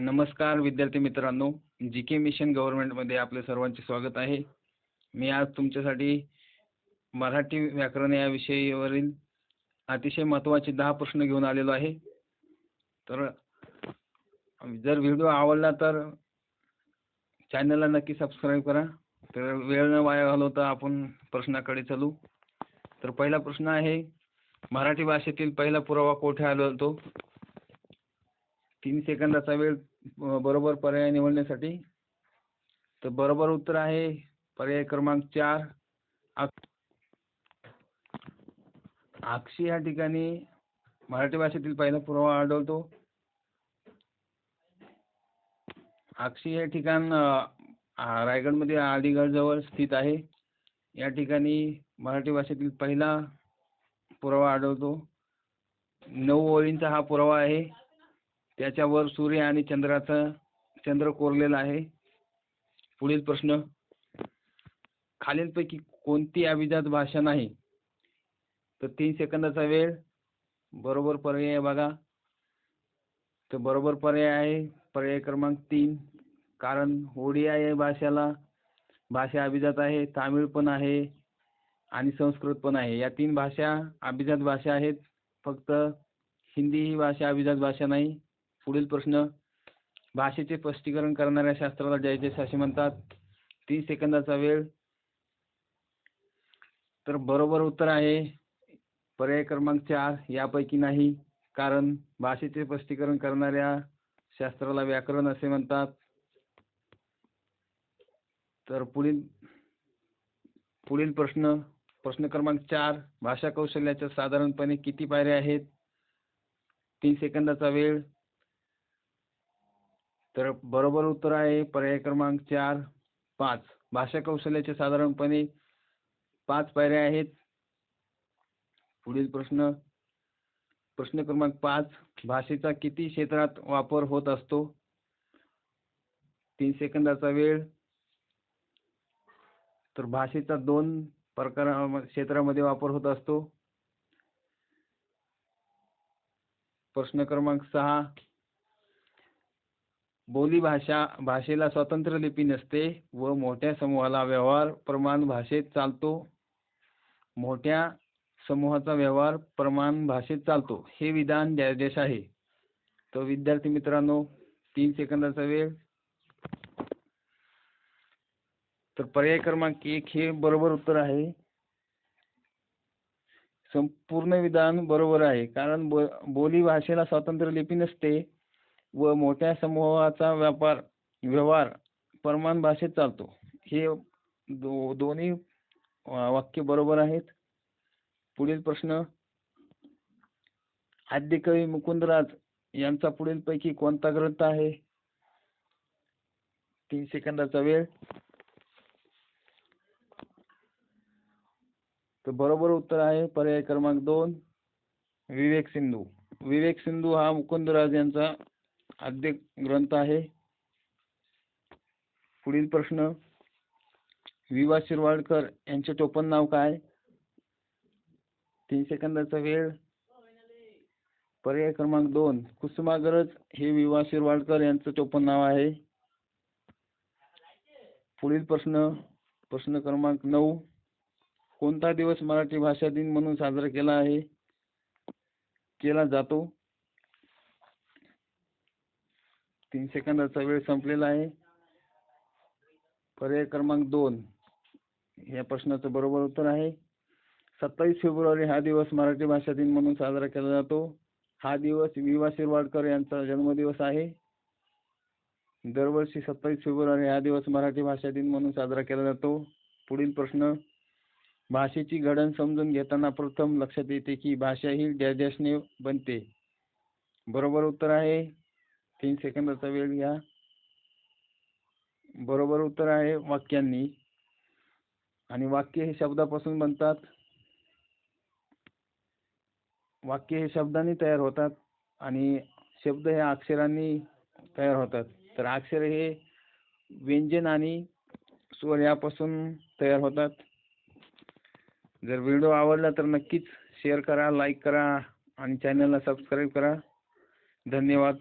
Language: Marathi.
नमस्कार विद्यार्थी मित्रांनो. जी के मिशन गव्हर्नमेंटमध्ये आपले सर्वांचे स्वागत आहे. मी आज तुमच्यासाठी मराठी व्याकरण या विषयावरील अतिशय महत्त्वाचे दहा प्रश्न घेऊन आलेलो आहे. तर जर व्हिडिओ आवडला तर चॅनलला नक्की सबस्क्राईब करा. तर वेळ न वाया घालवता आपण प्रश्नाकडे चालू. तर पहिला प्रश्न आहे मराठी भाषेतील पहिला पुरावा कोठे आढळतो? तीन सेकंदाचा वेळ बरोबर पर्याय निवडण्यासाठी. तर बरोबर उत्तर आहे पर्याय क्रमांक चार आक्षी या ठिकाणी मराठी भाषेतील पहिला पुरावा आढळतो. आक्षी हे ठिकाण रायगडमध्ये अलीगडजवळ स्थित आहे. या ठिकाणी मराठी भाषेतील पहिला पुरावा आढळतो. नऊ ओळींचा हा पुरावा आहे. त्याच्यावर सूर्य आणि चंद्राचा चंद्र कोरलेला आहे. पुढील प्रश्न. खालीलपैकी कोणती अभिजात भाषा नाही? तर तीन सेकंदाचा वेळ. बरोबर पर्याय आहे बघा. तर बरोबर पर्याय आहे. पर्याय क्रमांक तीन. कारण ओडिया या भाषेला भाषा अभिजात आहे तामिळ पण आहे आणि संस्कृत पण आहे. या तीन भाषा अभिजात भाषा आहेत. फक्त हिंदी ही भाषा अभिजात भाषा नाही. पुढील प्रश्न भाषेचे स्पष्टीकरण करणाऱ्या शास्त्राला जयदेश असे म्हणतात. तीन सेकंदाचा वेळ. तर बरोबर उत्तर आहे पर्याय क्रमांक चार यापैकी नाही कारण भाषेचे स्पष्टीकरण करणाऱ्या शास्त्राला व्याकरण असे म्हणतात. तर पुढील पुढील प्रश्न प्रश्न क्रमांक चार भाषा कौशल्याच्या साधारणपणे किती पायऱ्या आहेत? तीन सेकंदाचा वेळ तर बरोबर उत्तर आहे पर्याय क्रमांक चार पाच. भाषा कौशल्याचे साधारणपणे पाच पायऱ्या आहेत. पुढील प्रश्न. प्रश्न क्रमांक पाच. भाषेचा किती क्षेत्रात वापर होत असतो? तीन सेकंदाचा वेळ. तर भाषेचा दोन प्रकार क्षेत्रामध्ये वापर होत असतो. प्रश्न क्रमांक सहा. बोली भाषा भाषेला स्वतंत्र लिपी नसते व मोठ्या समूहाला व्यवहार प्रमाण भाषेत चालतो. मोठ्या समूहाचा व्यवहार प्रमाण भाषेत चालतो. हे विधान जयदेश आहे. तर विद्यार्थी मित्रांनो तीन सेकंदाचा वेळ. तर पर्याय क्रमांक एक हे बरोबर उत्तर आहे. संपूर्ण विधान बरोबर आहे. कारण बो बोली भाषेला स्वतंत्र लिपी नसते. व मोठ्या समूहाचा व्यापार व्यवहार परमान भाषेत चालतो. हे दो दोन्ही वाक्य बरोबर आहेत. पुढील प्रश्न आद्यकवी मुकुंदराज यांचा पुढील पैकी कोणता ग्रंथ आहे? तीन सेकंदाचा वेळ. तर बरोबर उत्तर आहे पर्याय क्रमांक दोन विवेक सिंधू. विवेक सिंधू हा मुकुंदराज यांचा आद्य ग्रंथ आहे. पुढील प्रश्न वि वा शिरवाडकर यांचे टोपण नाव काय? तीन सेकंदाचा वेळ. पर्याय क्रमांक दोन कुसुमाग्रज हे वि वा शिरवाडकर यांचं टोपण नाव आहे. पुढील प्रश्न प्रश्न क्रमांक नऊ कोणता दिवस मराठी भाषा दिन म्हणून साजरा केला आहे? केला जातो. तीन सेकंदाचा वेळ संपलेला आहे. पर्याय क्रमांक दोन. या प्रश्नाचं बरोबर उत्तर आहे. सत्तावीस फेब्रुवारी हा दिवस मराठी भाषा दिन म्हणून साजरा केला जातो. हा दिवस वि वा शिरवाडकर यांचा जन्मदिवस आहे. दरवर्षी सत्तावीस फेब्रुवारी हा दिवस मराठी भाषा दिन म्हणून साजरा केला जातो. पुढील प्रश्न. भाषेची घडण समजून घेताना प्रथम लक्षात येते की भाषा ही डॅशने बनते. बरोबर उत्तर आहे. तीन सेकंदाचा वेळ घ्या. बरोबर उत्तर आहे वाक्यांनी. आणि वाक्य हे शब्दापासून बनतात. वाक्य हे शब्दांनी तयार होतात आणि शब्द हे अक्षरांनी तयार होतात. तर अक्षर हे व्यंजन आणि स्वर यापासून तयार होतात. जर व्हिडिओ आवडला तर नक्कीच शेअर करा लाईक करा आणि चॅनलला सबस्क्राईब करा. धन्यवाद.